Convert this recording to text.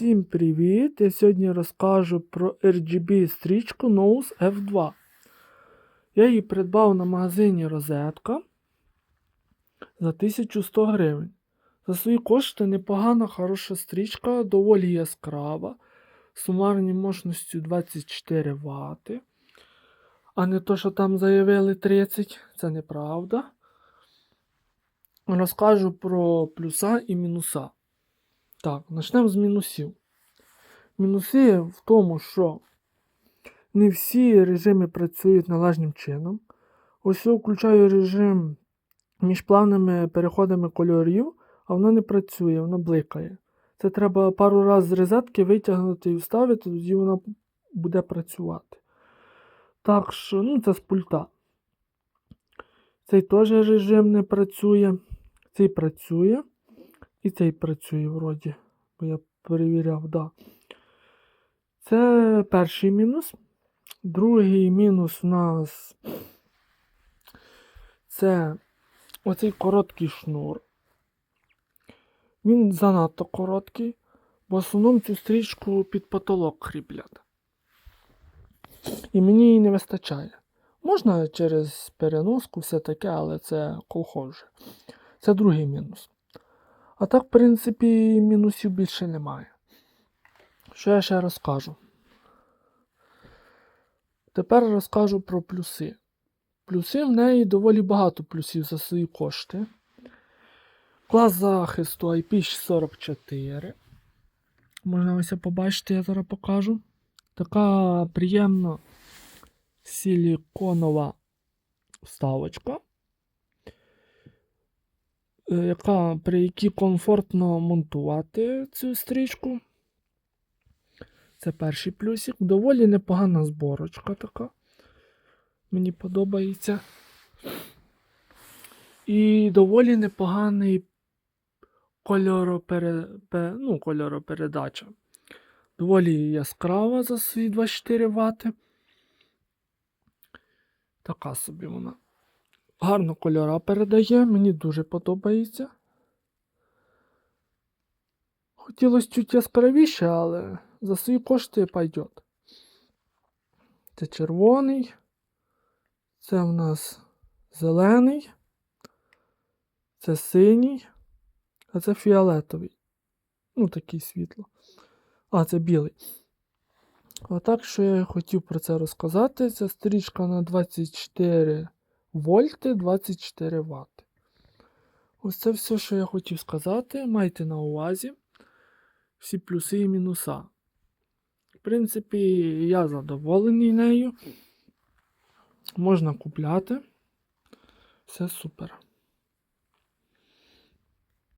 Всім привіт! Я сьогодні розкажу про RGB стрічку Nose F2. Я її придбав на магазині Розетка за 1100 гривень. За свої кошти непогана, хороша стрічка, доволі яскрава, сумарною мощністю 24 Вт. А не то, що там заявили 30, це неправда. Розкажу про плюса і мінуса. Так, почнемо з мінусів. Мінуси в тому, що не всі режими працюють належним чином. Ось я включаю режим між плавними переходами кольорів, а воно не працює, воно бликає. Це треба пару разів з розетки витягнути і вставити, тоді воно буде працювати. Так що, ну, це з пульта. Цей теж режим не працює. Цей працює. І цей працює вроді. Бо я перевіряв, да. Це перший мінус. Другий мінус у нас це оцей короткий шнур. Він занадто короткий, бо в основному цю стрічку під потолок кріплять. І мені її не вистачає. Можна через переноску все таке, але це колхоз. Це другий мінус. А так, в принципі, мінусів більше немає. Що я ще розкажу? Тепер розкажу про плюси. Плюси в неї доволі багато плюсів за свої кошти. Клас захисту IP44. Можна ось побачити, я зараз покажу. Така приємна силіконова вставочка яка, при якій комфортно монтувати цю стрічку. Це перший плюсик. Доволі непогана зборочка така. Мені подобається. І доволі непоганий кольоропере... пе- ну, кольоропередача. Доволі яскрава за свої 24 Вт. Така собі вона. Гарно кольора передає, мені дуже подобається. Хотілося чуть яскравіше, але за свої кошти пойдет. Це червоний. Це в нас зелений. Це синій. А це фіолетовий. Ну, такий світло. А, це білий. Отак, що я хотів про це розказати. Це стрічка на 24 вольти 24 Вт. Ось це все, що я хотів сказати. Майте на увазі всі плюси і мінуса. В принципі, я задоволений нею. Можна купляти. Все супер.